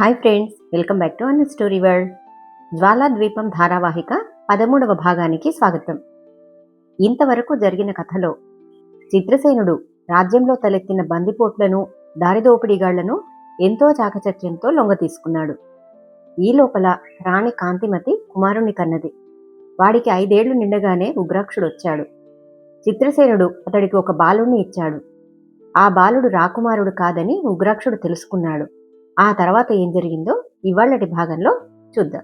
Hi friends welcome back to an story world జ్వాలా ద్వీపం ధారావాహిక పదమూడవ భాగానికి స్వాగతం. ఇంతవరకు జరిగిన కథలో చిత్రసేనుడు రాజ్యంలో తలెత్తిన బందిపోట్లను దారిదోపిడిగాళ్ళను ఎంతో చాకచక్యంతో లొంగ తీసుకున్నాడు. ఈ లోపల రాణి కాంతిమతి కుమారుణ్ణి కన్నది. వాడికి ఐదేళ్ళు నిండగానే ఉగ్రాక్షుడు వచ్చాడు చిత్రసేనుడు అతడికి ఒక బాలుణ్ణి ఇచ్చాడు. ఆ బాలుడు రాకుమారుడు కాదని ఉగ్రాక్షుడు తెలుసుకున్నాడు. ఆ తర్వాత ఏం జరిగిందో ఇవాళటి భాగంలో చూద్దాం.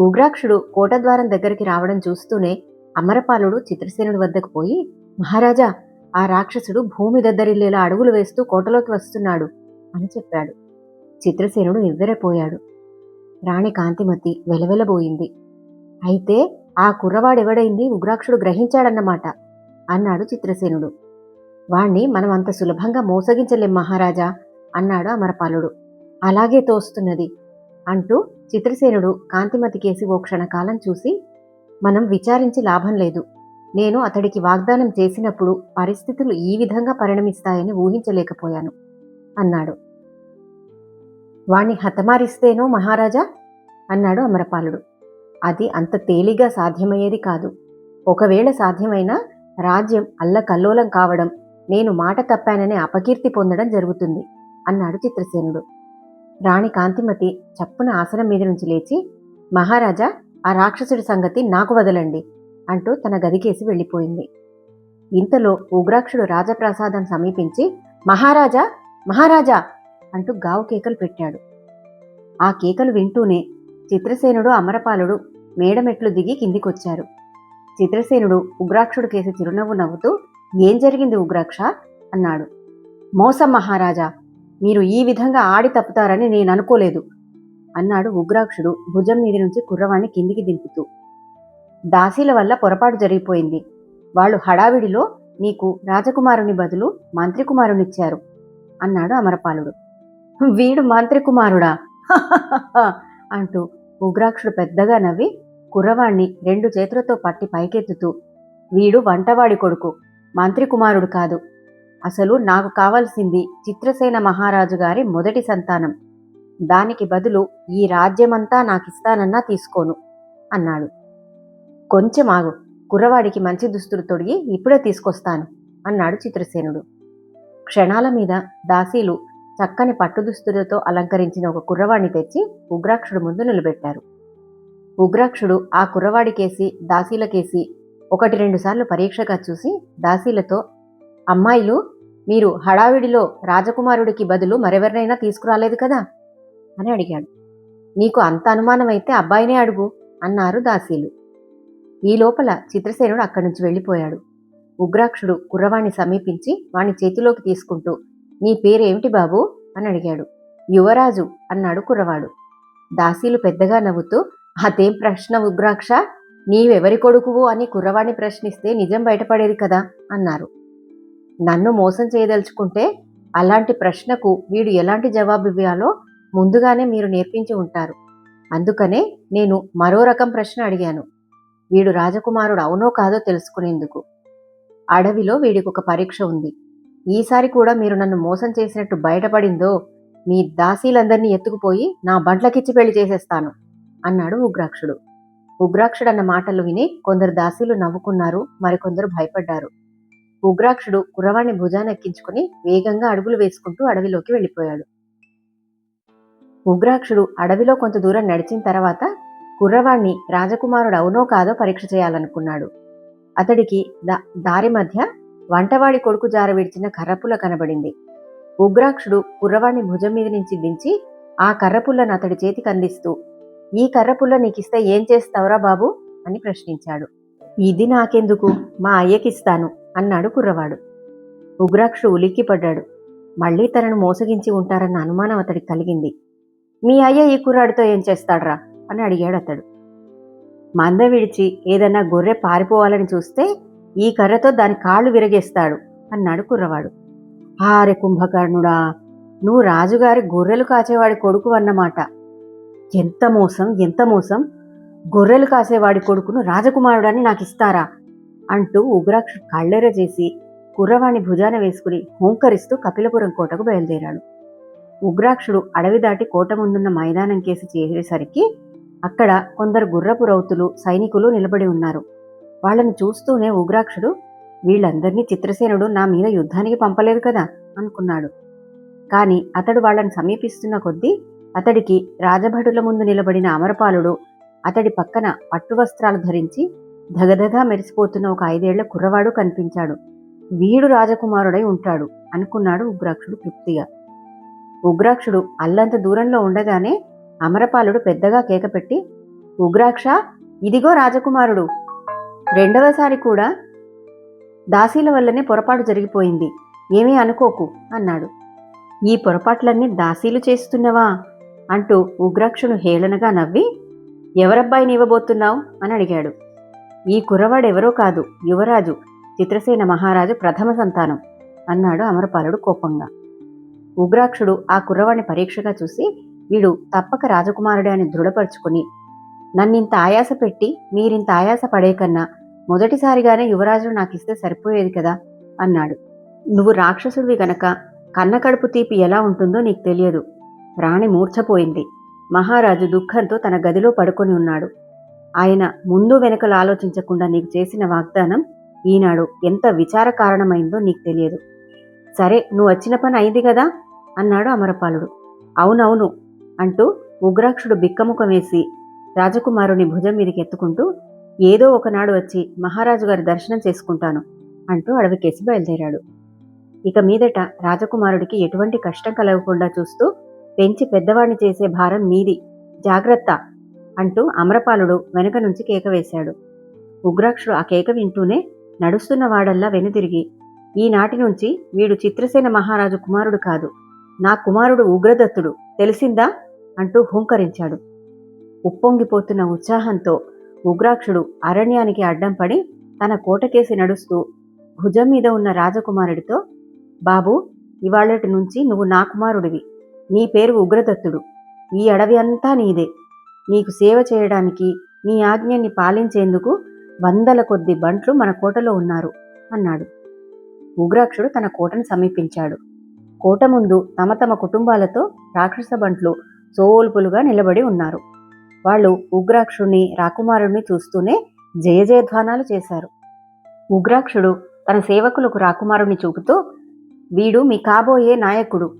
ఉగ్రాక్షుడు కోటద్వారం దగ్గరికి రావడం చూస్తూనే అమరపాలుడు చిత్రసేనుడి వద్దకు పోయి మహారాజా ఆ రాక్షసుడు భూమి దద్దరిల్లేలా అడుగులు వేస్తూ కోటలోకి వస్తున్నాడు అని చెప్పాడు. చిత్రసేనుడు నివ్వెరపోయాడు రాణి కాంతిమతి వెలవెలబోయింది. అయితే ఆ కుర్రవాడెవడైంది? ఉగ్రాక్షుడు గ్రహించాడన్నమాట అన్నాడు చిత్రసేనుడు. వాణ్ణి మనం అంత సులభంగా మోసగించలేం మహారాజా అన్నాడు అమరపాలుడు. అలాగే తోస్తున్నది అంటూ చిత్రసేనుడు కాంతిమతి కేసి ఓ క్షణకాలం చూసి మనం విచారించి లాభం లేదు. నేను అతడికి వాగ్దానం చేసినప్పుడు పరిస్థితులు ఈ విధంగా పరిణమిస్తాయని ఊహించలేకపోయాను అన్నాడు. వాణ్ణి హతమారిస్తేనో మహారాజా? అన్నాడు అమరపాలుడు. అది అంత తేలిగా సాధ్యమయ్యేది కాదు. ఒకవేళ సాధ్యమైనా రాజ్యం అల్లకల్లోలం కావడం నేను మాట తప్పాననే అపకీర్తి పొందడం జరుగుతుంది. అన్నాడు చిత్రసేనుడు. రాణి కాంతిమతి చప్పున ఆసనం మీద నుంచి లేచి మహారాజా ఆ రాక్షసుడి సంగతి నాకు వదలండి అంటూ తన గదికేసి వెళ్ళిపోయింది. ఇంతలో ఉగ్రాక్షుడు రాజప్రసాదం సమీపించి మహారాజా మహారాజా అంటూ గావు కేకలు పెట్టాడు. ఆ కేకలు వింటూనే చిత్రసేనుడు అమరపాలుడు మేడమెట్లు దిగి కిందికొచ్చారు. చిత్రసేనుడు ఉగ్రాక్షుడు కేసి చిరునవ్వు నవ్వుతూ ఏం జరిగింది ఉగ్రాక్ష? అన్నాడు. మోసం మహారాజా మీరు ఈ విధంగా ఆడి తప్పుతారని నేను అనుకోలేదు అన్నాడు ఉగ్రాక్షుడు భుజం మీద నుంచి కుర్రవాణ్ణి కిందికి దింపుతూ. దాసీల వల్ల పొరపాటు జరిగిపోయింది. వాళ్ళు హడావిడిలో నీకు రాజకుమారుని బదులు మంత్రికుమారునిచ్చారు అన్నాడు అమరపాలుడు. వీడు మంత్రి కుమారుడా అంటూ ఉగ్రాక్షుడు పెద్దగా నవ్వి కుర్రవాణ్ణి రెండు చేతులతో పట్టి పైకెత్తుతూ వీడు వంటవాడి కొడుకు మంత్రి కుమారుడు కాదు. అసలు నాకు కావలసింది చిత్రసేన మహారాజు గారి మొదటి సంతానం. దానికి బదులు ఈ రాజ్యమంతా నాకిస్తానన్నా తీసుకోను అన్నాడు. కొంచెం ఆగు కుర్రవాడికి మంచి దుస్తులు తొడిగి ఇప్పుడే తీసుకొస్తాను అన్నాడు చిత్రసేనుడు. క్షణాల మీద దాసీలు చక్కని పట్టు దుస్తులతో అలంకరించిన ఒక కుర్రవాడిని తెచ్చి ఉగ్రాక్షుడు ముందు నిలబెట్టారు. ఉగ్రాక్షుడు ఆ కుర్రవాడికేసి దాసీలకేసి ఒకటి రెండుసార్లు పరీక్షగా చూసి దాసీలతో అమ్మాయిలు మీరు హడావిడిలో రాజకుమారుడికి బదులు మరెవరినైనా తీసుకురాలేదు కదా? అని అడిగాడు. నీకు అంత అనుమానమైతే అబ్బాయినే అడుగు అన్నారు దాసీలు. ఈ లోపల చిత్రసేనుడు అక్కడి నుంచి వెళ్ళిపోయాడు. ఉగ్రాక్షుడు కుర్రవాణ్ణి సమీపించి వాణ్ణి చేతిలోకి తీసుకుంటూ నీ పేరేమిటి బాబు అని అడిగాడు. యువరాజు అన్నాడు కుర్రవాడు. దాసీలు పెద్దగా నవ్వుతూ అదేం ప్రశ్న ఉగ్రాక్ష? నీవెవరి కొడుకువు? అని కుర్రవాణ్ణి ప్రశ్నిస్తే నిజం బయటపడేది కదా? అన్నారు. నన్ను మోసం చేయదలుచుకుంటే అలాంటి ప్రశ్నకు వీడు ఎలాంటి జవాబు ఇవ్వాలో ముందుగానే మీరు నేర్పించి ఉంటారు. అందుకనే నేను మరో రకం ప్రశ్న అడిగాను. వీడు రాజకుమారుడు అవునో కాదో తెలుసుకునేందుకు. అడవిలో వీడికి ఒక పరీక్ష ఉంది. ఈసారి కూడా మీరు నన్ను మోసం చేసినట్టు బయటపడిందో మీ దాసీలందరినీ ఎత్తుకుపోయి నా బంట్లకిచ్చి పెళ్ళి చేసేస్తాను అన్నాడు ఉగ్రాక్షుడు. ఉగ్రాక్షుడు అన్న మాటలు విని కొందరు దాసీలు నవ్వుకున్నారు మరికొందరు భయపడ్డారు. ఉగ్రాక్షుడు కుర్రవాణ్ణి భుజానెక్కించుకుని వేగంగా అడుగులు వేసుకుంటూ అడవిలోకి వెళ్ళిపోయాడు. ఉగ్రాక్షుడు అడవిలో కొంత దూరం నడిచిన తర్వాత కుర్రవాణ్ణి రాజకుమారుడు అవునో కాదో పరీక్ష చేయాలనుకున్నాడు. అతడికి దారి మధ్య వంటవాడి కొడుకు జార విడిచిన కర్రపుల్ల కనబడింది. ఉగ్రాక్షుడు కుర్రవాణ్ణి భుజం మీద నుంచి దించి ఆ కర్రపుల్లను అతడి చేతికి అందిస్తూ ఈ కర్రపుల్ల నీకిస్తే ఏం చేస్తావురా బాబు? అని ప్రశ్నించాడు. ఇది నాకెందుకు? మా అయ్యకిస్తాను. అన్నాడు కుర్రవాడు. ఉగ్రాక్షుడు ఉలిక్కిపడ్డాడు. మళ్ళీ తనను మోసగించి ఉంటారన్న అనుమానం అతడికి కలిగింది. మీ అయ్య ఈ కుర్రాడితో ఏం చేస్తాడ్రా? అని అడిగాడు అతడు. మంద విడిచి ఏదన్నా గొర్రె పారిపోవాలని చూస్తే ఈ కర్రతో దాని కాళ్ళు విరగేస్తాడు అన్నాడు కుర్రవాడు. ఆరె కుంభకర్ణుడా నువ్వు రాజుగారి గొర్రెలు కాచేవాడి కొడుకు అన్నమాట. ఎంత మోసం ఎంత మోసం. గొర్రెలు కాసేవాడి కొడుకును రాజకుమారుడని నాకు ఇస్తారా అంటూ ఉగ్రాక్ష కళ్ళెర చేసి కుర్రవాణి భుజాన వేసుకుని హోంకరిస్తూ కపిలపురం కోటకు బయలుదేరాడు. ఉగ్రాక్షుడు అడవి దాటి కోట ముందున్న మైదానం కేసి చేరేసరికి అక్కడ కొందరు గుర్రపు రౌతులు సైనికులు నిలబడి ఉన్నారు. వాళ్ళని చూస్తూనే ఉగ్రాక్షుడు వీళ్ళందరినీ చిత్రసేనుడు నా మీద యుద్ధానికి పంపలేదు కదా అనుకున్నాడు. కాని అతడు వాళ్ళని సమీపిస్తున్న కొద్దీ అతడికి రాజభటుల ముందు నిలబడిన అమరపాలుడు అతడి పక్కన పట్టు వస్త్రాలు ధరించి ధగధగా మెరిసిపోతున్న ఒక ఐదేళ్ళ కుర్రవాడు కనిపించాడు. వీడు రాజకుమారుడై ఉంటాడు అనుకున్నాడు ఉగ్రాక్షుడు తృప్తిగా. ఉగ్రాక్షుడు అల్లంత దూరంలో ఉండగానే అమరపాలుడు పెద్దగా కేకపెట్టి ఉగ్రాక్ష ఇదిగో రాజకుమారుడు. రెండవసారి కూడా దాసీల వల్లనే పొరపాటు జరిగిపోయింది. ఏమీ అనుకోకు అన్నాడు. ఈ పొరపాట్లన్నీ దాసీలు చేస్తున్నవా అంటూ ఉగ్రాక్షుడు హేళనగా నవ్వి ఎవరబ్బాయిని ఇవ్వబోతున్నావు అని అడిగాడు. ఈ కుర్రవాడెవరో కాదు యువరాజు చిత్రసేన మహారాజు ప్రథమ సంతానం అన్నాడు అమరపాలుడు కోపంగా. ఉగ్రాక్షుడు ఆ కుర్రవాడిని పరీక్షగా చూసి వీడు తప్పక రాజకుమారుడే అని దృఢపరుచుకుని నన్నింత ఆయాస పెట్టి మీరింత ఆయాస పడే కన్నా మొదటిసారిగానే యువరాజును నాకిస్తే సరిపోయేది కదా అన్నాడు. నువ్వు రాక్షసుడివి గనక కన్న కడుపు తీపి ఎలా ఉంటుందో నీకు తెలియదు. రాణి మూర్ఛపోయింది. మహారాజు దుఃఖంతో తన గదిలో పడుకొని ఉన్నాడు. ఆయన ముందు వెనుకలు ఆలోచించకుండా నీకు చేసిన వాగ్దానం ఈనాడు ఎంత విచార కారణమైందో నీకు తెలియదు. సరే నువ్వు వచ్చిన పని అయింది కదా? అన్నాడు అమరపాలుడు. అవునవును అంటూ ఉగ్రాక్షుడు బిక్కముఖం వేసి రాజకుమారుని భుజం మీదకి ఎత్తుకుంటూ ఏదో ఒకనాడు వచ్చి మహారాజు గారి దర్శనం చేసుకుంటాను అంటూ అడవికేసి బయలుదేరాడు. ఇక మీదట రాజకుమారుడికి ఎటువంటి కష్టం కలగకుండా చూస్తూ పెంచి పెద్దవాణ్ణి చేసే భారం నీది. జాగ్రత్త అంటూ అమరపాలుడు వెనక నుంచి కేక వేశాడు. ఉగ్రాక్షుడు ఆ కేక వింటూనే నడుస్తున్న వాడల్లా వెనుదిరిగి ఈనాటి నుంచి వీడు చిత్రసేన మహారాజు కుమారుడు కాదు. నా కుమారుడు ఉగ్రదత్తుడు. తెలిసిందా? అంటూ హూంకరించాడు. ఉప్పొంగిపోతున్న ఉత్సాహంతో ఉగ్రాక్షుడు అరణ్యానికి అడ్డం పడి తన కోటకేసి నడుస్తూ భుజం మీద ఉన్న రాజకుమారుడితో బాబు ఇవాళటి నుంచి నువ్వు నా కుమారుడివి. నీ పేరు ఉగ్రదత్తుడు. ఈ అడవి అంతా నీదే. నీకు సేవ చేయడానికి నీ ఆజ్ఞని పాలించేందుకు వందల కొద్ది బంట్లు మన కోటలో ఉన్నారు అన్నాడు. ఉగ్రాక్షుడు తన కోటను సమీపించాడు. కోట ముందు తమ తమ కుటుంబాలతో రాక్షస బంట్లు సోల్పులుగా నిలబడి ఉన్నారు. వాళ్ళు ఉగ్రాక్షుడిని రాకుమారుడిని చూస్తూనే జయజయధ్వానాలు చేశారు. ఉగ్రాక్షుడు తన సేవకులకు రాకుమారుణ్ణి చూపుతూ వీడు మీ కాబోయే నాయకుడు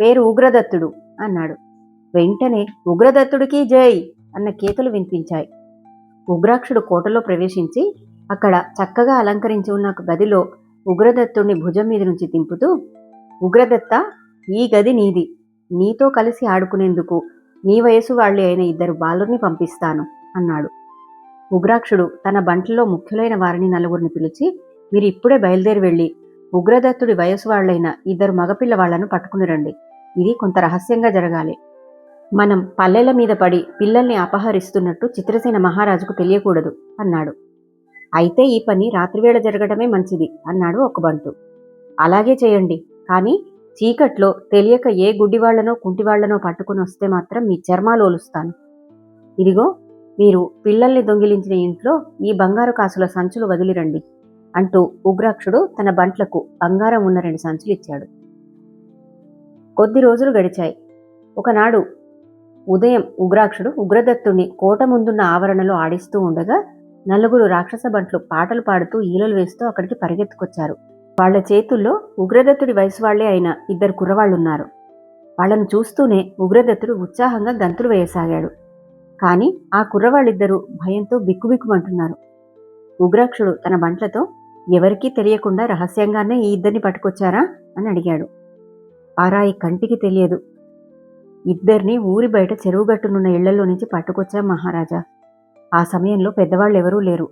పేరు ఉగ్రదత్తుడు అన్నాడు. వెంటనే ఉగ్రదత్తుడికి జై అన్న కేకలు వినిపించాయి. ఉగ్రాక్షుడు కోటలో ప్రవేశించి అక్కడ చక్కగా అలంకరించి ఉన్న ఒక గదిలో ఉగ్రదత్తుడిని భుజం మీద నుంచి దింపుతూ ఉగ్రదత్త ఈ గది నీది. నీతో కలిసి ఆడుకునేందుకు నీ వయసు వాళ్ళే అయిన ఇద్దరు బాలుర్ని పంపిస్తాను అన్నాడు. ఉగ్రాక్షుడు తన బంట్లలో ముఖ్యులైన వారిని నలుగురిని పిలిచి మీరు ఇప్పుడే బయలుదేరి వెళ్ళి ఉగ్రదత్తుడి వయసు వాళ్ళైన ఇద్దరు మగపిల్ల వాళ్ళను పట్టుకుని రండి. ఇది కొంత రహస్యంగా జరగాలి. మనం పల్లెల మీద పడి పిల్లల్ని అపహరిస్తున్నట్టు చిత్రసేన మహారాజుకు తెలియకూడదు అన్నాడు. అయితే ఈ పని రాత్రివేళ జరగడమే మంచిది అన్నాడు ఒక బంటు అలాగే చేయండి కానీ చీకట్లో తెలియక ఏ గుడ్డివాళ్ళనో కుంటివాళ్ళనో పట్టుకుని వస్తే మాత్రం మీ చర్మాలు ఒలుస్తాను. ఇదిగో మీరు పిల్లల్ని దొంగిలించిన ఇంట్లో ఈ బంగారు కాసుల సంచులు వదిలిరండి అంటూ ఉగ్రాక్షుడు తన బంట్లకు బంగారం ఉన్న రెండు సంచులు ఇచ్చాడు. కొద్ది రోజులు గడిచాయి. ఒకనాడు ఉదయం ఉగ్రాక్షుడు ఉగ్రదత్తుని కోట ముందున్న ఆవరణలో ఆడిస్తూ ఉండగా నలుగురు రాక్షస బంట్లు పాటలు పాడుతూ ఈలలు వేస్తూ అక్కడికి పరిగెత్తుకొచ్చారు. వాళ్ళ చేతుల్లో ఉగ్రదత్తుడి వయసు వాళ్ళే అయిన ఇద్దరు కుర్రవాళ్ళున్నారు వాళ్ళను చూస్తూనే ఉగ్రదత్తుడు ఉత్సాహంగా గంతులు వేయసాగాడు. కాని ఆ కుర్రవాళ్ళిద్దరూ భయంతో బిక్కుబిక్కుమంటున్నారు. ఉగ్రాక్షుడు తన బంట్లతో ఎవరికీ తెలియకుండా రహస్యంగానే ఈ ఇద్దరిని పట్టుకొచ్చారా? అని అడిగాడు. పారాయి కంటికి తెలియదు. ఇద్దరిని ఊరి బయట చెరువుగట్టునున్న ఇళ్ళలో నుంచి పట్టుకొచ్చాం మహారాజా. ఆ సమయంలో పెద్దవాళ్ళు ఎవరూ లేరు.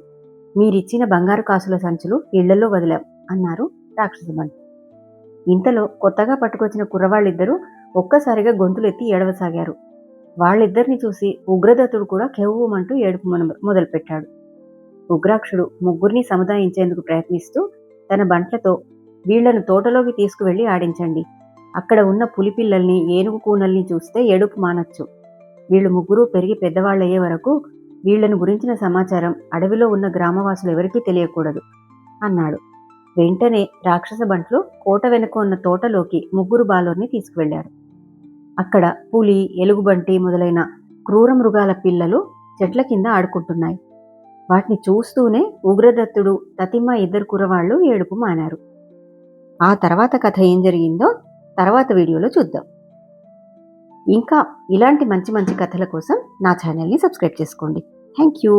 మీరిచ్చిన బంగారు కాసుల సంచులు ఇళ్ళలో వదిలాం అన్నారు రాక్షసబంటు ఇంతలో కొత్తగా పట్టుకొచ్చిన కుర్రవాళ్ళిద్దరూ ఒక్కసారిగా గొంతులెత్తి ఏడవసాగారు. వాళ్ళిద్దరిని చూసి ఉగ్రదత్తుడు కూడా కెవ్వమంటూ ఏడుపు మొదలుపెట్టాడు. ఉగ్రాక్షుడు ముగ్గురిని సముదాయించేందుకు ప్రయత్నిస్తూ తన బంట్లతో వీళ్ళను తోటలోకి తీసుకువెళ్ళి ఆడించండి. అక్కడ ఉన్న పులిపిల్లల్ని ఏనుగు కూనల్ని చూస్తే ఏడుపు మానొచ్చు. వీళ్ళు ముగ్గురు పెరిగి పెద్దవాళ్ళయ్యే వరకు వీళ్ళను గురించిన సమాచారం అడవిలో ఉన్న గ్రామవాసులు ఎవరికీ తెలియకూడదు అన్నాడు. వెంటనే రాక్షస బంట్లు కోట వెనుక ఉన్న తోటలోకి ముగ్గురు బాలుర్ని తీసుకువెళ్ళారు అక్కడ పులి ఎలుగుబంటి మొదలైన క్రూర మృగాల పిల్లలు చెట్ల కింద ఆడుకుంటున్నాయి. వాటిని చూస్తూనే ఉగ్రదత్తుడు తతిమ్మ ఇద్దరు కురవాళ్ళు ఏడుపు మానారు. ఆ తర్వాత కథ ఏం జరిగిందో తర్వాత వీడియోలో చూద్దాం. ఇంకా ఇలాంటి మంచి మంచి కథల కోసం నా ఛానల్ని సబ్స్క్రైబ్ చేసుకోండి. Thank you.